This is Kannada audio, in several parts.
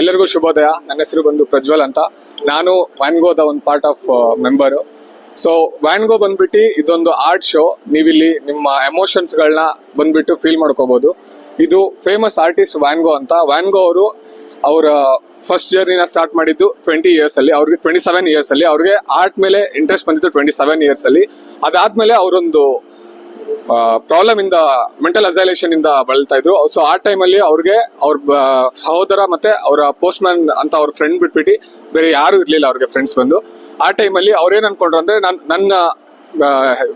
ಎಲ್ಲರಿಗೂ ಶುಭೋದಯ. ನನ್ನ ಹೆಸರು ಬಂದು ಪ್ರಜ್ವಲ್ ಅಂತ. ನಾನು ವ್ಯಾನ್ಗೋದ ಒಂದು part of member so Van Gogh ಬಂದ್ಬಿಟ್ಟು ಇದೊಂದು ಆರ್ಟ್ ಶೋ ನೀವಿಲ್ಲಿ ನಿಮ್ಮ ಎಮೋಷನ್ಸ್ಗಳನ್ನ ಬಂದ್ಬಿಟ್ಟು ಫೀಲ್ ಮಾಡ್ಕೋಬಹುದು ಇದು ಫೇಮಸ್ ಆರ್ಟಿಸ್ಟ್ ವ್ಯಾನ್ಗೋ ಅಂತ. ವ್ಯಾನ್ಗೋ ಅವರು ಅವರ ಫಸ್ಟ್ ಜರ್ನಿನ ಸ್ಟಾರ್ಟ್ ಮಾಡಿದ್ದು ಟ್ವೆಂಟಿ ಇಯರ್ಸ್ ಅಲ್ಲಿ. ಅವ್ರಿಗೆ ಟ್ವೆಂಟಿ ಸೆವೆನ್ ಇಯರ್ಸ್ ಅಲ್ಲಿ. ಅವ್ರಿಗೆ ಆರ್ಟ್ ಮೇಲೆ ಇಂಟ್ರೆಸ್ಟ್ ಬಂದಿತ್ತು ಟ್ವೆಂಟಿ ಸೆವೆನ್ ಇಯರ್ಸ್ ಅಲ್ಲಿ. ಅದಾದ್ಮೇಲೆ ಅವರೊಂದು ಪ್ರಾಬ್ಲಮ್ ಇಂದ ಮೆಂಟಲ್ ಅಸೈಲೇಷನ್ ಇಂದ ಬಳಲ್ತಾ ಇದ್ರು. ಸೊ ಆ ಟೈಮಲ್ಲಿ ಅವ್ರಿಗೆ ಅವ್ರ ಸಹೋದರ ಮತ್ತೆ ಅವರ ಪೋಸ್ಟ್ ಮ್ಯಾನ್ ಅಂತ ಅವ್ರ ಫ್ರೆಂಡ್ ಬಿಟ್ಬಿಟ್ಟು ಬೇರೆ ಯಾರು ಇರ್ಲಿಲ್ಲ ಅವ್ರಿಗೆ ಫ್ರೆಂಡ್ಸ್ ಬಂದು. ಆ ಟೈಮಲ್ಲಿ ಅವ್ರೇನ್ ಅನ್ಕೊಂಡ್ರು ಅಂದ್ರೆ ನನ್, ನನ್ನ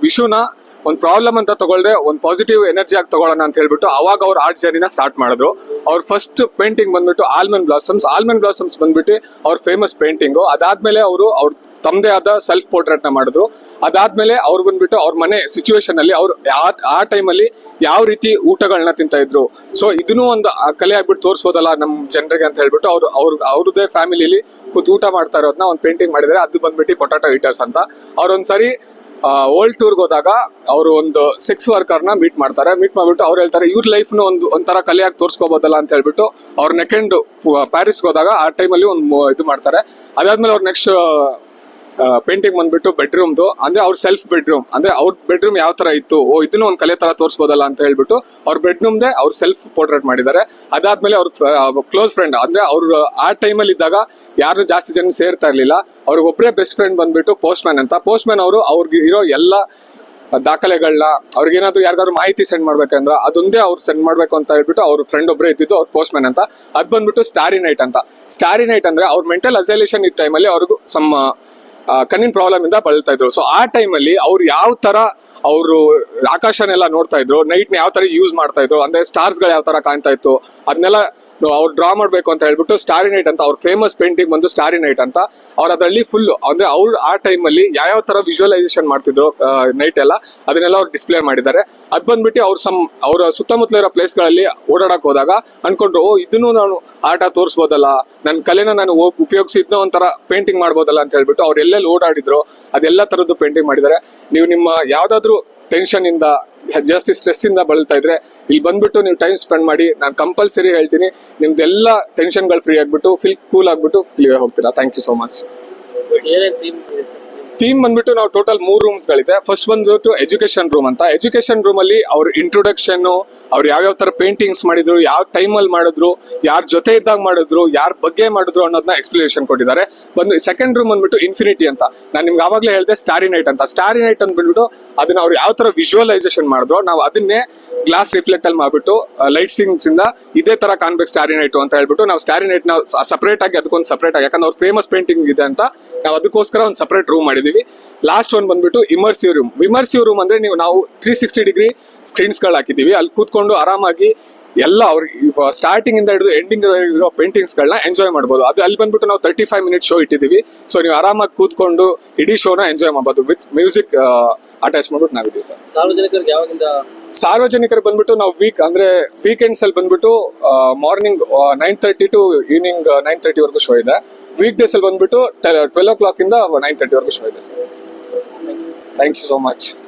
ವಿಷುನ ಒಂದು ಪ್ರಾಬ್ಲಮ್ ಅಂತ ತಗೊಳ್ದೆ ಒಂದು ಪಾಸಿಟಿವ್ ಎನರ್ಜಿ ಆಗಿ ತಗೊಳ್ಳೋಣ ಅಂತ ಹೇಳ್ಬಿಟ್ಟು ಅವಾಗ ಅವ್ರ ಆರ್ಟ್ ಜರ್ನಿನ ಸ್ಟಾರ್ಟ್ ಮಾಡಿದ್ರು. ಅವ್ರ ಫಸ್ಟ್ ಪೇಂಟಿಂಗ್ ಬಂದ್ಬಿಟ್ಟು ಆಲ್ಮನ್ ಬ್ಲಾಸಮ್ಸ್ ಆಲ್ಮನ್ ಬ್ಲಾಸಮ್ಸ್ ಬಂದ್ಬಿಟ್ಟು ಅವ್ರ ಫೇಮಸ್ ಪೇಂಟಿಂಗು ಅದಾದ್ಮೇಲೆ ಅವರು ಅವ್ರ ತಮ್ಮದೇ ಆದ ಸೆಲ್ಫ್ ಪೋರ್ಟ್ರೇಟ್ನ ಮಾಡಿದ್ರು. ಅದಾದ್ಮೇಲೆ ಅವ್ರು ಬಂದ್ಬಿಟ್ಟು ಅವ್ರ ಮನೆ ಸಿಚುವೇಶನ್ ಅಲ್ಲಿ ಅವ್ರು ಆ- ಆ ಟೈಮಲ್ಲಿ ಯಾವ ರೀತಿ ಊಟಗಳನ್ನ ತಿಂತ ಇದ್ರು. ಸೊ ಇದನ್ನೂ ಒಂದು ಕಲೆ ಆಗ್ಬಿಟ್ಟು ತೋರಿಸ್ಬೋದಲ್ಲ ನಮ್ಮ ಜನರಿಗೆ ಅಂತ ಹೇಳ್ಬಿಟ್ಟು ಅವ್ರು, ಅವ್ರ, ಅವ್ರದೇ ಫ್ಯಾಮಿಲಿಲಿ ಕೂತ್ ಊಟ ಮಾಡ್ತಾ ಇರೋದನ್ನ ಒಂದು ಪೇಂಟಿಂಗ್ ಮಾಡಿದರೆ ಅದು ಬಂದ್ಬಿಟ್ಟು ಪೊಟಾಟೋ ಈಟರ್ಸ್ ಅಂತ. ಅವ್ರೊಂದ್ಸರಿ ಓಲ್ಡ್ ಟೂರ್ಗೆ ಹೋದಾಗ ಅವರು ಒಂದು ಸೆಕ್ಸ್ ವರ್ಕರ್ನ ಮೀಟ್ ಮಾಡ್ತಾರೆ. ಮೀಟ್ ಮಾಡಿಬಿಟ್ಟು ಅವ್ರು ಹೇಳ್ತಾರೆ, ಇವ್ರ ಲೈಫ್ನ ಒಂದು, ಒಂಥರ ಕಲೆಯಾಗಿ ತೋರಿಸ್ಕೋಬೋದಲ್ಲ ಅಂತ ಹೇಳ್ಬಿಟ್ಟು ಅವ್ರ ನೆಕೆಂಡು ಪ್ಯಾರಿಸ್ಗೆ ಹೋದಾಗ ಆ ಟೈಮಲ್ಲಿ ಒಂದು ಇದು ಮಾಡ್ತಾರೆ. ಅದಾದ್ಮೇಲೆ ಅವ್ರು ನೆಕ್ಸ್ಟ್ ಪೇಂಟಿಂಗ್ ಬಂದ್ಬಿಟ್ಟು ಬೆಡ್ರೂಮ್ದು ಅಂದ್ರೆ ಅವ್ರ ಸೆಲ್ಫ್ ಬೆಡ್ರೂಮ್ ಅಂದ್ರೆ ಅವ್ರ ಬೆಡ್ರೂಮ್ ಯಾವ ತರ ಇತ್ತು? ಓ, ಇದನ್ನು ಒಂದು ಕಲೆ ತರ ತೋರಿಸ್ಬೋದಲ್ಲ ಅಂತ ಹೇಳ್ಬಿಟ್ಟು ಅವ್ರ ಬೆಡ್ರೂಮ್ದೆ ಅವ್ರ ಸೆಲ್ಫ್ ಪೋರ್ಟ್ರೇಟ್ ಮಾಡಿದ್ದಾರೆ. ಅದಾದ್ಮೇಲೆ ಅವ್ರ ಕ್ಲೋಸ್ ಫ್ರೆಂಡ್ ಅಂದ್ರೆ ಅವ್ರು, ಆ ಟೈಮಲ್ಲಿ ಇದ್ದಾಗ ಯಾರು ಜಾಸ್ತಿ ಜನ ಸೇರ್ತಾ ಇರ್ಲಿಲ್ಲ. ಅವ್ರಿಗೊಬ್ಬರೇ ಬೆಸ್ಟ್ ಫ್ರೆಂಡ್ ಬಂದ್ಬಿಟ್ಟು ಪೋಸ್ಟ್ ಮ್ಯಾನ್ ಅಂತ. ಪೋಸ್ಟ್ ಮ್ಯಾನ್ ಅವರು ಅವ್ರಿಗೆ ಇರೋ ಎಲ್ಲ ದಾಖಲೆಗಳನ್ನ ಅವ್ರಿಗೆ ಏನಾದ್ರೂ ಯಾರಿಗಾದ್ರು ಮಾಹಿತಿ ಸೆಂಡ್ ಮಾಡ್ಬೇಕಂದ್ರೆ ಅದೊಂದೇ ಅವ್ರು ಸೆಂಡ್ ಮಾಡ್ಬೇಕು ಅಂತ ಹೇಳ್ಬಿಟ್ಟು ಅವ್ರ ಫ್ರೆಂಡ್ ಒಬ್ಬರೇ ಇದ್ದಿದ್ದು ಅವ್ರ ಪೋಸ್ಟ್ ಮ್ಯಾನ್ ಅಂತ. ಅದ್ ಬಂದ್ಬಿಟ್ಟು ಸ್ಟಾರಿ ನೈಟ್ ಅಂತ. ಸ್ಟಾರಿ ನೈಟ್ ಅಂದ್ರೆ ಅವ್ರ ಮೆಂಟಲ್ ಅಸೈಲೇಷನ್ ಈ ಟೈಮಲ್ಲಿ ಅವ್ರಿಗೂ ಸಮ್ ಕಣ್ಣಿನ ಪ್ರಾಬ್ಲಮ್ ಇಂದ ಬಳಲ್ತಾ ಇದ್ರು. ಸೊ ಆ ಟೈಮಲ್ಲಿ ಅವ್ರು ಯಾವ ತರ ಅವರು ಆಕಾಶನೆಲ್ಲ ನೋಡ್ತಾ ಇದ್ರು ನೈಟ್ನ ಯಾವ ತರ ಯೂಸ್ ಮಾಡ್ತಾ ಇದ್ರು, ಅಂದ್ರೆ ಸ್ಟಾರ್ಸ್ಗಳು ಯಾವ ತರ ಕಾಣ್ತಾ ಇತ್ತು, ಅದನ್ನೆಲ್ಲ ಅವ್ರು ಡ್ರಾ ಮಾಡಬೇಕು ಅಂತ ಹೇಳ್ಬಿಟ್ಟು ಸ್ಟಾರಿ ನೈಟ್ ಅಂತ, ಅವ್ರ ಫೇಮಸ್ ಪೇಂಟಿಂಗ್ ಬಂದು ಸ್ಟಾರಿ ನೈಟ್ ಅಂತ, ಅವ್ರು ಅದರಲ್ಲಿ ಫುಲ್ ಅಂದ್ರೆ ಅವ್ರು ಆ ಟೈಮಲ್ಲಿ ಯಾವ ತರ ವಿಜುವಲೈಸೇಷನ್ ಮಾಡ್ತಿದ್ರು ನೈಟ್ ಎಲ್ಲ, ಅದನ್ನೆಲ್ಲ ಅವ್ರು ಡಿಸ್ಪ್ಲೇ ಮಾಡಿದ್ದಾರೆ. ಅದ್ ಬಂದ್ಬಿಟ್ಟು ಅವ್ರು ಸಮ್, ಅವರ ಸುತ್ತಮುತ್ತಲ ಇರೋ ಪ್ಲೇಸ್ಗಳಲ್ಲಿ ಓಡಾಡಕ್ ಹೋದಾಗ ಅನ್ಕೊಂಡ್ರು, ಓ, ಇದನ್ನು ನಾನು ಆಟ ತೋರಿಸ್ಬೋದಲ್ಲ ನನ್ನ ಕಲೆನ ನಾನು ಉಪ್- ಉಪಯೋಗಿಸಿ ಇದನ್ನ ಒಂಥರ ಪೇಂಟಿಂಗ್ ಮಾಡ್ಬೋದಲ್ಲ ಅಂತ ಹೇಳ್ಬಿಟ್ಟು ಅವ್ರು ಎಲ್ಲೆಲ್ಲಿ ಓಡಾಡಿದ್ರು, ಅದೆಲ್ಲ ತರದ್ದು ಪೇಂಟಿಂಗ್ ಮಾಡಿದ್ದಾರೆ. ನೀವು ನಿಮ್ಮ ಯಾವ್ದಾದ್ರು ಟೆನ್ಷನ್ ಇಂದ ಜಾಸ್ತಿ ಸ್ಟ್ರೆಸ್ ಇಂದ ಬಳಲ್ತಾ ಇದ್ರೆ ಇಲ್ಲಿ ಬಂದ್ಬಿಟ್ಟು ನೀವು ಟೈಮ್ ಸ್ಪೆಂಡ್ ಮಾಡಿ ನಾನು ಕಂಪಲ್ಸರಿ ಹೇಳ್ತೀನಿ ನಿಮ್ದೆಲ್ಲ ಟೆನ್ಷನ್ಗಳು ಫ್ರೀ ಆಗಿಬಿಟ್ಟು ಫಿಲ್ ಕೂಲ್ ಆಗಿಬಿಟ್ಟು ಕ್ಲಿಯರ್ ಹೋಗ್ತೀರಾ. Thank you so much theme ಬಂದ್ಬಿಟ್ಟು ನಾವು ಟೋಟಲ್ ಮೂರು ರೂಮ್ಸ್ ಗಳಿದೆ. ಫಸ್ಟ್ ಬಂದ್ಬಿಟ್ಟು ಎಜುಕೇಶನ್ ರೂಮ್ ಅಂತ. ಎಜುಕೇಶನ್ ರೂಮ್ ಅಲ್ಲಿ ಅವ್ರ ಇಂಟ್ರೊಡಕ್ಷನ್ ಅವ್ರು ಯಾವ್ಯಾವ ತರ ಪೇಂಟಿಂಗ್ಸ್ ಮಾಡಿದ್ರು, ಯಾವ ಟೈಮ್ ಅಲ್ಲಿ ಮಾಡಿದ್ರು, ಯಾರ ಜೊತೆ ಇದ್ದಾಗ ಮಾಡಿದ್ರು, ಯಾರ ಬಗ್ಗೆ ಮಾಡಿದ್ರು ಅನ್ನೋದನ್ನ ಎಕ್ಸ್ಪ್ಲನೇಷನ್ ಕೊಟ್ಟಿದ್ದಾರೆ. ಬಂದು ಸೆಕೆಂಡ್ ರೂಮ್ ಬಂದ್ಬಿಟ್ಟು ಇನ್ಫಿನಿಟಿ ಅಂತ. ನಾನು ನಿಮ್ಗೆ ಆವಾಗಲೇ ಹೇಳಿದೆ ಸ್ಟಾರಿ ನೈಟ್ ಅಂತ. ಸ್ಟಾರಿ ನೈಟ್ ಅಂದ್ಬಿಟ್ಟು ಅದನ್ನ ಅವ್ರು ಯಾವ ತರ ವಿಜುವಲೈಸೇಷನ್ ಮಾಡಿದ್ರು, ನಾವು ಅದನ್ನೇ ಗ್ಲಾಸ್ ರಿಫ್ಲೆಕ್ಟ್ ಅಲ್ಲಿ ಮಾಡ್ಬಿಟ್ಟು ಲೈಟ್ ಸಿಂಗ್ಸ್ ಇಂದ ಇದೇ ತರ ಕಾಣ್ಬೇಕು ಸ್ಟಾರಿ ನೈಟ್ ಅಂತ ಹೇಳ್ಬಿಟ್ಟು, ನಾವು ಸ್ಟಾರಿ ನೈಟ್ನ ಸಪರೇಟ್ ಆಗಿ ಅದಕ್ಕೊಂದು ಸಪರೇಟ್ ಆಗಿ, ಯಾಕಂದ್ರೆ ಅವ್ರ ಫೇಮಸ್ ಪೇಂಟಿಂಗ್ ಇದೆ ಅಂತ, ನಾವು ಅದಕ್ಕೋಸ್ಕರ ಒಂದು ಸಪರೇಟ್ ರೂಮ್ ಮಾಡಿದೀವಿ. ಲಾಸ್ಟ್ ಒನ್ ಬಂದ್ಬಿಟ್ಟು ಇಮರ್ಸಿವ್ ರೂಮ್ ಇಮರ್ಸಿವ್ ರೂಮ್ ಅಂದ್ರೆ ನೀವು ನಾವು ತ್ರೀ ಸಿಕ್ಸ್ಟಿ ಡಿಗ್ರಿ ಸ್ಕ್ರೀನ್ಸ್ಗಳು ಹಾಕಿದೀವಿ ಅಲ್ಲಿ ಕೂತ್ಕೊಂಡು ಆರಾಮಾಗಿ ಎಲ್ಲ ಅವ್ರಿಗೆ ಸ್ಟಾರ್ಟಿಂಗ್ ಇಂದ ಹಿಡಿದು ಎಂಡಿಂಗ್ ಇರೋ ಪೇಂಟಿಂಗ್ಸ್ ಗಳನ್ನ ಎಂಜಾಯ್ ಮಾಡ್ಬೋದು. ಅದು ಅಲ್ಲಿ ಬಂದ್ಬಿಟ್ಟು ನಾವು ತರ್ಟಿ ಫೈವ್ ಮಿನಿಟ್ ಶೋ ಇಟ್ಟಿದೀವಿ ಸೊ ನೀವು ಆರಾಮಾಗಿ ಕೂತ್ಕೊಂಡು ಇಡೀ ಶೋನ ಎಂಜಾಯ್ ಮಾಡ್ಬೋದು. ವಿತ್ ಮ್ಯೂಸಿಕ್ ಅಟ್ಯಾಚ್ ಮಾಡ್ಬಿಟ್ಟು ನಾವಿದ್ದೀವಿ ಸರ್. ಸಾರ್ವಜನಿಕರಿಗೆ ಯಾವಾಗಿಂದ ಸಾರ್ವಜನಿಕರು ಬಂದ್ಬಿಟ್ಟು ನಾವು ವೀಕ್ ಅಂದ್ರೆ ವೀಕೆಂಡ್ಸ್ ಅಲ್ಲಿ ಬಂದ್ಬಿಟ್ಟು morning nine thirty to evening nine thirty ವರೆಗೂ ಶೋ ಇದೆ. ವೀಕ್ ಡೇಸ್ ಅಲ್ಲಿ ಬಂದ್ಬಿಟ್ಟು ಟ್ವೆಲ್ ಓ ಕ್ಲಾಕ್ ಇಂದ ನೈನ್ ತರ್ಟಿ ವರೆಗೂ ಶೋ ಇದೆ sir. Thank you so much